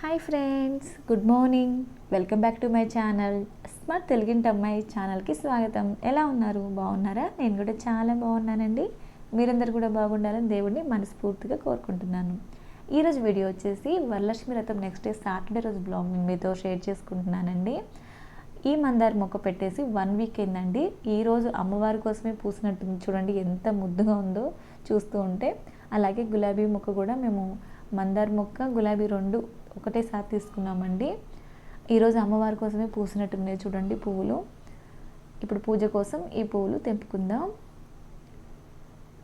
Hi friends good morning. Welcome back to my channel. Smart తెలుగింటి అమ్మాయి ఛానల్కి స్వాగతం. ఎలా ఉన్నారు? బాగున్నారా? నేను కూడా చాలా బాగున్నానండి. మీరందరూ కూడా బాగుండాలని దేవుడిని మనస్ఫూర్తిగా కోరుకుంటున్నాను. ఈరోజు వీడియో వచ్చేసి వరలక్ష్మి రథం నెక్స్ట్ డే సాటర్డే రోజు బ్లాగ్ నేను మీతో షేర్ చేసుకుంటున్నానండి. ఈ మందార మొక్క పెట్టేసి వన్ వీక్ అయిందండి. ఈరోజు అమ్మవారి కోసమే పూసినట్టుంది. చూడండి ఎంత ముద్దుగా ఉందో చూస్తూ ఉంటే. అలాగే గులాబీ మొక్క కూడా మేము మందార మొక్క గులాబీ రెండు ఒకటేసారి తీసుకున్నామండి. ఈరోజు అమ్మవారి కోసమే పూసినట్టున్నాయి చూడండి పువ్వులు. ఇప్పుడు పూజ కోసం ఈ పువ్వులు తెంపుకుందాం.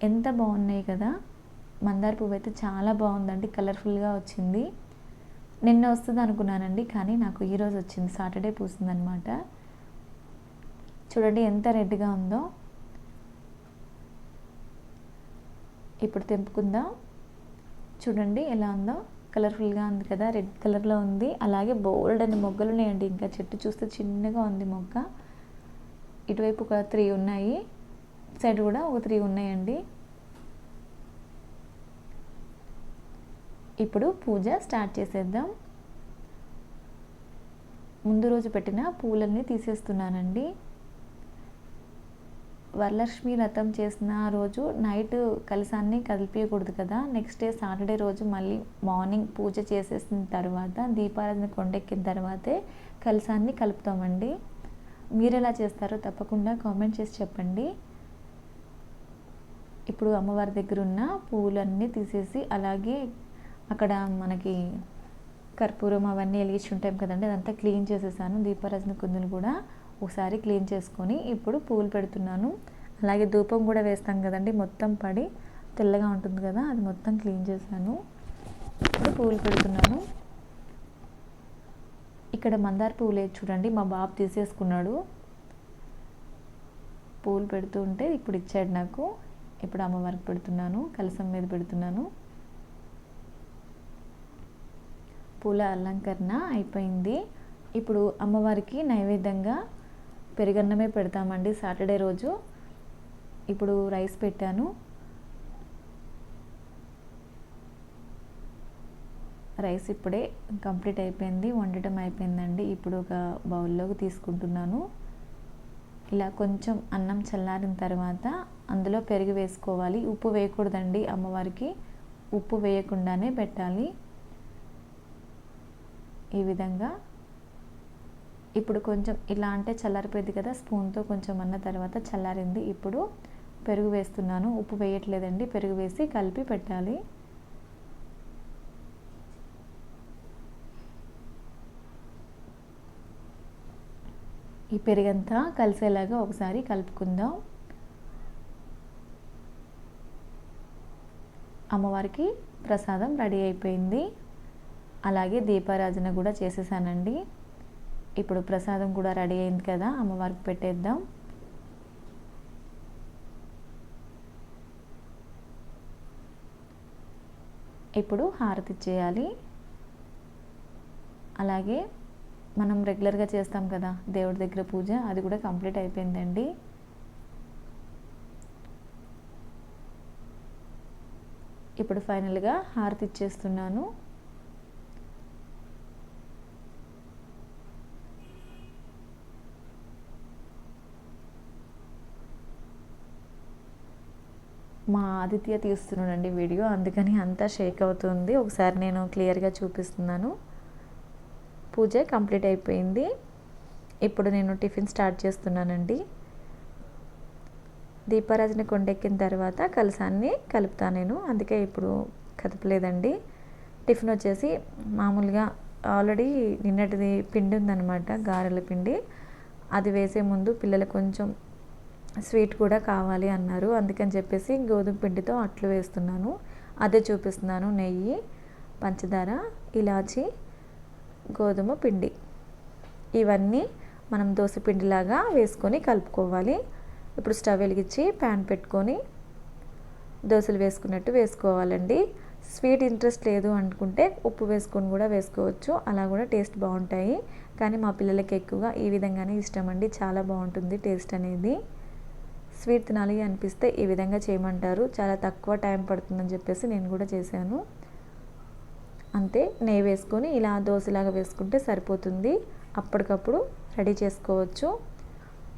ఎంత బాగున్నాయి కదా. మందార పువ్వు అయితే చాలా బాగుందండి కలర్ఫుల్గా వచ్చింది. నిన్న వస్తుంది అనుకున్నానండి కానీ నాకు ఈరోజు వచ్చింది సాటర్డే పూసిందనమాట. చూడండి ఎంత రెడ్గా ఉందో. ఇప్పుడు తెంపుకుందాం. చూడండి ఎలా ఉందో. కలర్ఫుల్గా ఉంది కదా రెడ్ కలర్లో ఉంది. అలాగే బోల్డ్ అని మొగ్గలు ఉన్నాయండి. ఇంకా చెట్టు చూస్తే చిన్నగా ఉంది మొగ్గ. ఇటువైపు ఒక త్రీ ఉన్నాయి. సైడ్ కూడా ఒక త్రీ ఉన్నాయండి. ఇప్పుడు పూజ స్టార్ట్ చేసేద్దాం. ముందు రోజు పెట్టిన పూలన్నీ తీసేస్తున్నానండి. వరలక్ష్మి వ్రతం చేసిన రోజు నైట్ కలసాన్ని కదిలిపించకూడదు కదా. నెక్స్ట్ డే సాటర్డే రోజు మళ్ళీ మార్నింగ్ పూజ చేసేసిన తర్వాత దీపారాధన కొండెక్కిన తర్వాతే కలసాన్ని కలుపుతామండి. మీరు ఎలా చేస్తారో తప్పకుండా కామెంట్ చేసి చెప్పండి. ఇప్పుడు అమ్మవారి దగ్గర ఉన్న పువ్వులన్నీ తీసేసి అలాగే అక్కడ మనకి కర్పూరం అవన్నీ వెలిగించి ఉంటాం కదండి అదంతా క్లీన్ చేసేసాను. దీపారాజన కుందులు కూడా ఒకసారి క్లీన్ చేసుకొని ఇప్పుడు పువ్వులు పెడుతున్నాను. అలాగే ధూపం కూడా వేస్తాం కదండి మొత్తం పడి తెల్లగా ఉంటుంది కదా అది మొత్తం క్లీన్ చేశాను. ఇప్పుడు పువ్వులు పెడుతున్నాను. ఇక్కడ మందార పువ్వులే చూడండి మా బాబు తీసేసుకున్నాడు. పూలు పెడుతూ ఉంటే ఇప్పుడు ఇచ్చాడు నాకు. ఇప్పుడు అమ్మవారికి పెడుతున్నాను కలసం మీద పెడుతున్నాను. పూల అలంకరణ అయిపోయింది. ఇప్పుడు అమ్మవారికి నైవేద్యంగా పెరుగన్నమే పెడతామండి సాటర్డే రోజు. ఇప్పుడు రైస్ పెట్టాను. రైస్ ఇప్పుడే కంప్లీట్ అయిపోయింది వండటం అయిపోయిందండి. ఇప్పుడు ఒక బౌల్లోకి తీసుకుంటున్నాను. ఇలా కొంచెం అన్నం చల్లారిన తర్వాత అందులో పెరుగు వేసుకోవాలి. ఉప్పు వేయకూడదండి అమ్మవారికి. ఉప్పు వేయకుండానే పెట్టాలి. ఈ విధంగా ఇప్పుడు కొంచెం ఇలా అంటే చల్లారిపోయింది కదా స్పూన్తో కొంచెం అన్న తర్వాత చల్లారింది. ఇప్పుడు పెరుగు వేస్తున్నాను. ఉప్పు వేయట్లేదండి. పెరుగు వేసి కలిపి పెట్టాలి. ఈ పెరుగంతా కలిసేలాగా ఒకసారి కలుపుకుందాం. అమ్మవారికి ప్రసాదం రెడీ అయిపోయింది. అలాగే దీపారాధన కూడా చేసేసానండి. ఇప్పుడు ప్రసాదం కూడా రెడీ అయింది కదా అమ్మవారికి పెట్టేద్దాం. ఇప్పుడు హారతి చేయాలి. అలాగే మనం రెగ్యులర్గా చేస్తాం కదా దేవుడి దగ్గర పూజ అది కూడా కంప్లీట్ అయిపోయిందండి. ఇప్పుడు ఫైనల్గా హారతి ఇచ్చేస్తున్నాను. మా ఆదిత్య తీస్తున్నాడండి వీడియో అందుకని అంతా షేక్ అవుతుంది. ఒకసారి నేను క్లియర్గా చూపిస్తున్నాను. పూజ కంప్లీట్ అయిపోయింది. ఇప్పుడు నేను టిఫిన్ స్టార్ట్ చేస్తున్నానండి. దీపారాజన కొండెక్కిన తర్వాత కలసాన్ని కలుపుతాను నేను. అందుకే ఇప్పుడు కదపలేదండి. టిఫిన్ వచ్చేసి మామూలుగా ఆల్రెడీ నిన్నటిది పిండి ఉందన్నమాట గారెల పిండి. అది వేసే ముందు పిల్లలు కొంచెం స్వీట్ కూడా కావాలి అన్నారు. అందుకని చెప్పేసి గోధుమ పిండితో అట్లు వేస్తున్నాను. అదే చూపిస్తున్నాను నెయ్యి పంచదార ఇలాచి గోధుమ పిండి. ఇవన్నీ మనం దోశ పిండిలాగా వేసుకొని కలుపుకోవాలి. ఇప్పుడు స్టవ్ వెలిగించి ప్యాన్ పెట్టుకొని దోశలు వేసుకున్నట్టు వేసుకోవాలండి. స్వీట్ ఇంట్రెస్ట్ లేదు అనుకుంటే ఉప్పు వేసుకొని కూడా వేసుకోవచ్చు. అలా కూడా టేస్ట్ బాగుంటాయి. కానీ మా పిల్లలకి ఎక్కువగా ఈ విధంగానే ఇష్టం అండి. చాలా బాగుంటుంది టేస్ట్ అనేది. స్వీట్ తినాలి అనిపిస్తే ఈ విధంగా చేయమంటారు. చాలా తక్కువ టైం పడుతుందని చెప్పేసి నేను కూడా చేశాను. అంతే నెయ్యి వేసుకొని ఇలా దోశలాగా వేసుకుంటే సరిపోతుంది. అప్పటికప్పుడు రెడీ చేసుకోవచ్చు.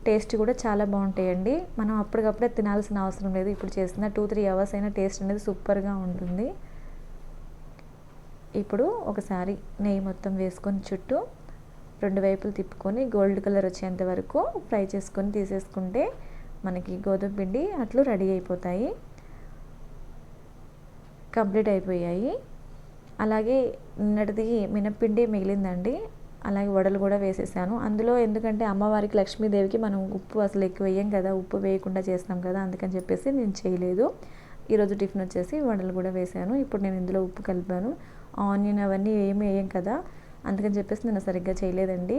టేస్ట్ కూడా చాలా బాగుంటాయండి. మనం అప్పటికప్పుడే తినాల్సిన అవసరం లేదు. ఇప్పుడు చేసిన టూ త్రీ అవర్స్ అయినా టేస్ట్ అనేది సూపర్గా ఉంటుంది. ఇప్పుడు ఒకసారి నెయ్యి మొత్తం వేసుకొని చుట్టూ రెండు వైపులు తిప్పుకొని గోల్డ్ కలర్ వచ్చేంత వరకు ఫ్రై చేసుకొని తీసేసుకుంటే మనకి గోధుమ పిండి అట్లు రెడీ అయిపోతాయి. కంప్లీట్ అయిపోయాయి. అలాగే నిన్నటిది మినప్పిండి మిగిలిందండి. అలాగే వడలు కూడా వేసేసాను. అందులో ఎందుకంటే అమ్మవారికి లక్ష్మీదేవికి మనం ఉప్పు అసలు ఎక్కువ వేయం కదా ఉప్పు వేయకుండా చేస్తాం కదా అందుకని చెప్పేసి నేను చేయలేదు. ఈరోజు టిఫిన్ వచ్చేసి వడలు కూడా వేసాను. ఇప్పుడు నేను ఇందులో ఉప్పు కలిపాను. ఆనియన్ అవన్నీ ఏమి వేయం కదా అందుకని చెప్పేసి నేను సరిగ్గా చేయలేదండి.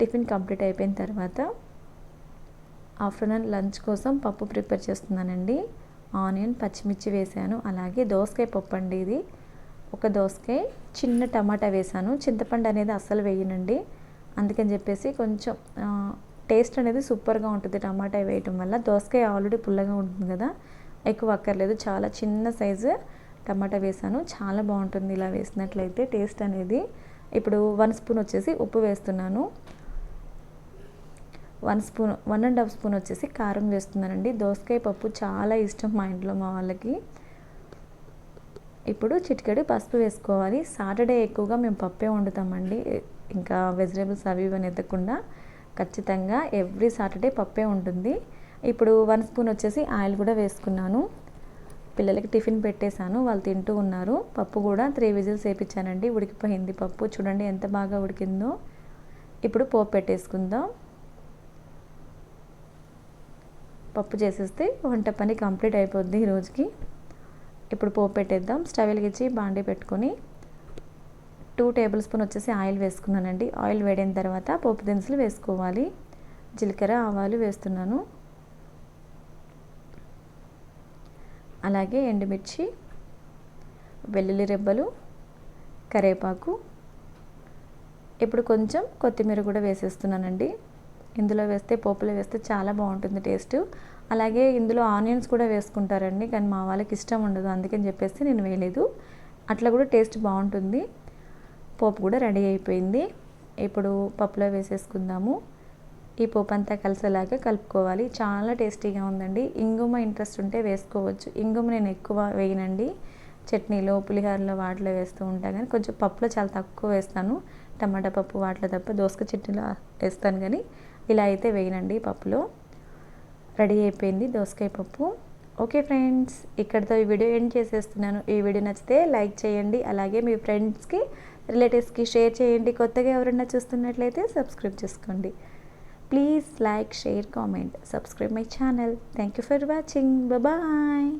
టిఫిన్ కంప్లీట్ అయిపోయిన తర్వాత ఆఫ్టర్నూన్ లంచ్ కోసం పప్పు ప్రిపేర్ చేస్తున్నానండి. ఆనియన్ పచ్చిమిర్చి వేసాను. అలాగే దోసకాయ పప్పు అండి ఇది. ఒక దోసకాయ చిన్న టమాటా వేసాను. చింతపండు అనేది అస్సలు వేయనండి. అందుకని చెప్పేసి కొంచెం టేస్ట్ అనేది సూపర్గా ఉంటుంది టమాటా వేయటం వల్ల. దోసకాయ ఆల్రెడీ పుల్లగా ఉంటుంది కదా. ఎక్కువ అక్కర్లేదు. చాలా చిన్న సైజు టమాటా వేసాను. చాలా బాగుంటుంది ఇలా వేసినట్లయితే టేస్ట్ అనేది. ఇప్పుడు వన్ స్పూన్ వచ్చేసి ఉప్పు వేస్తున్నాను. One spoon one and half spoon వచ్చేసి కారం వేస్తున్నానండి. దోసకాయ పప్పు చాలా ఇష్టం మా ఇంట్లో మా వాళ్ళకి. ఇప్పుడు చిటికెడు పసుపు వేసుకోవాలి. సాటర్డే ఎక్కువగా మేము పప్పే వండుతామండి. ఇంకా వెజిటేబుల్స్ అవి ఇవన్నీ ఎత్తకుండా ఖచ్చితంగా ఎవ్రీ సాటర్డే పప్పే ఉంటుంది. ఇప్పుడు వన్ స్పూన్ వచ్చేసి ఆయిల్ కూడా వేసుకున్నాను. పిల్లలకి టిఫిన్ పెట్టేశాను. వాళ్ళు తింటూ ఉన్నారు. పప్పు కూడా త్రీ విజిల్స్ వేయించానండి ఉడికిపోయింది పప్పు. చూడండి ఎంత బాగా ఉడికిందో. ఇప్పుడు పోపు పెట్టేసుకుందాం. పప్పు చేసేస్తే వంట పని కంప్లీట్ అయిపోద్ది ఈ రోజుకి. ఇప్పుడు పోపు పెట్టేద్దాం. స్టవ్ వెలిగించి బాండీ పెట్టుకొని టూ టేబుల్ స్పూన్ వచ్చేసి ఆయిల్ వేసుకున్నానండి. ఆయిల్ వేడిన తర్వాత పోపు దినుసులు వేసుకోవాలి. జీలకర్ర ఆవాలు వేస్తున్నాను. అలాగే ఎండుమిర్చి వెల్లుల్లి రెబ్బలు కరేపాకు. ఇప్పుడు కొంచెం కొత్తిమీర కూడా వేసేస్తున్నానండి. ఇందులో వేస్తే పోపులో వేస్తే చాలా బాగుంటుంది టేస్ట్. అలాగే ఇందులో ఆనియన్స్ కూడా వేసుకుంటారండి కానీ మా వాళ్ళకి ఇష్టం ఉండదు అందుకని చెప్పేసి నేను వేయలేదు. అట్లా కూడా టేస్ట్ బాగుంటుంది. పోపు కూడా రెడీ అయిపోయింది. ఇప్పుడు పప్పులో వేసేసుకుందాము. ఈ పోపు అంతా కలిసేలాగా కలుపుకోవాలి. చాలా టేస్టీగా ఉందండి. ఇంగుమ ఇంట్రెస్ట్ ఉంటే వేసుకోవచ్చు. ఇంగుమ నేను ఎక్కువ వేయనండి. చట్నీలో పులిహోరలో వాటిలో వేస్తూ ఉంటాను కానీ కొంచెం పప్పులో చాలా తక్కువ వేస్తాను. టమాటా పప్పు వాటిలో తప్ప దోసక చట్నీలో వేస్తాను కానీ ఇలా అయితే వేయనండి పప్పులో. రెడీ అయిపోయింది దోసకాయ పప్పు. ఓకే ఫ్రెండ్స్ ఇక్కడితో ఈ వీడియో ఎండ్ చేసేస్తున్నాను. ఈ వీడియో నచ్చితే లైక్ చేయండి అలాగే మీ ఫ్రెండ్స్కి రిలేటివ్స్కి షేర్ చేయండి. కొత్తగా ఎవరన్నా చూస్తున్నట్లయితే సబ్స్క్రైబ్ చేసుకోండి. Please like share comment. Subscribe my channel. Thank you for watching. Bye.